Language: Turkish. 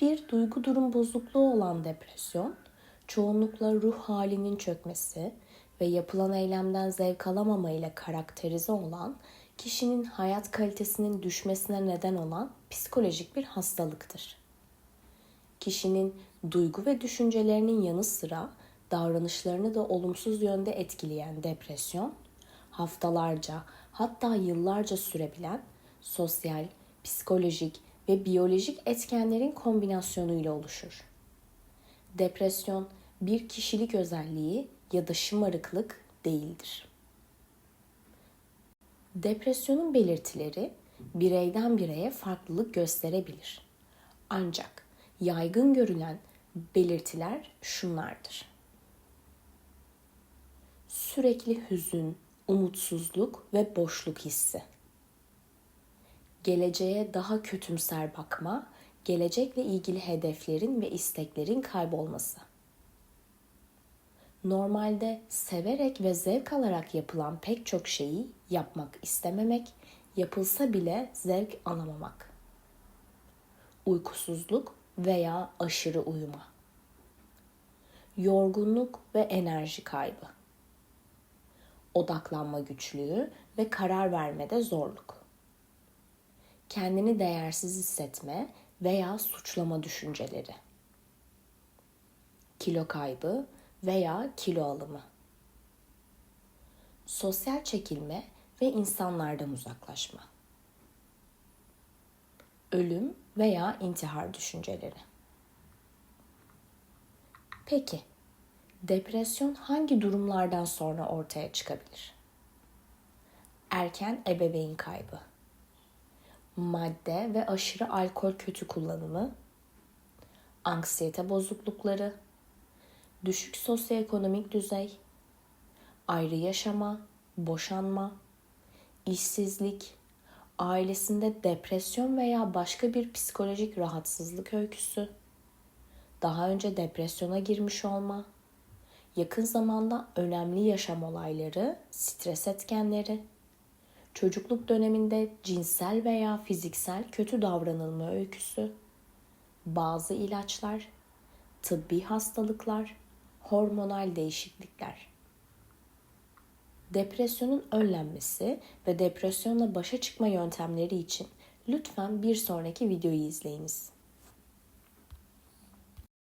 Bir duygu durum bozukluğu olan depresyon, çoğunlukla ruh halinin çökmesi ve yapılan eylemden zevk alamama ile karakterize olan kişinin hayat kalitesinin düşmesine neden olan psikolojik bir hastalıktır. Kişinin duygu ve düşüncelerinin yanı sıra davranışlarını da olumsuz yönde etkileyen depresyon, haftalarca hatta yıllarca sürebilen sosyal, psikolojik ve biyolojik etkenlerin kombinasyonuyla oluşur. Depresyon bir kişilik özelliği ya da şımarıklık değildir. Depresyonun belirtileri bireyden bireye farklılık gösterebilir. Ancak yaygın görülen belirtiler şunlardır. Sürekli hüzün, umutsuzluk ve boşluk hissi. Geleceğe daha kötümser bakma, gelecekle ilgili hedeflerin ve isteklerin kaybolması. Normalde severek ve zevk alarak yapılan pek çok şeyi yapmak istememek, yapılsa bile zevk alamamak. Uykusuzluk veya aşırı uyuma. Yorgunluk ve enerji kaybı. Odaklanma güçlüğü ve karar vermede zorluk. Kendini değersiz hissetme veya suçlama düşünceleri. Kilo kaybı veya kilo alımı. Sosyal çekilme ve insanlardan uzaklaşma. Ölüm veya intihar düşünceleri. Peki, depresyon hangi durumlardan sonra ortaya çıkabilir? Erken ebeveyn kaybı, madde ve aşırı alkol kötü kullanımı, anksiyete bozuklukları, düşük sosyoekonomik düzey, ayrı yaşama, boşanma, işsizlik, ailesinde depresyon veya başka bir psikolojik rahatsızlık öyküsü, daha önce depresyona girmiş olma, yakın zamanda önemli yaşam olayları, stres etkenleri, çocukluk döneminde cinsel veya fiziksel kötü davranılma öyküsü, bazı ilaçlar, tıbbi hastalıklar, hormonal değişiklikler. Depresyonun önlenmesi ve depresyonla başa çıkma yöntemleri için lütfen bir sonraki videoyu izleyiniz.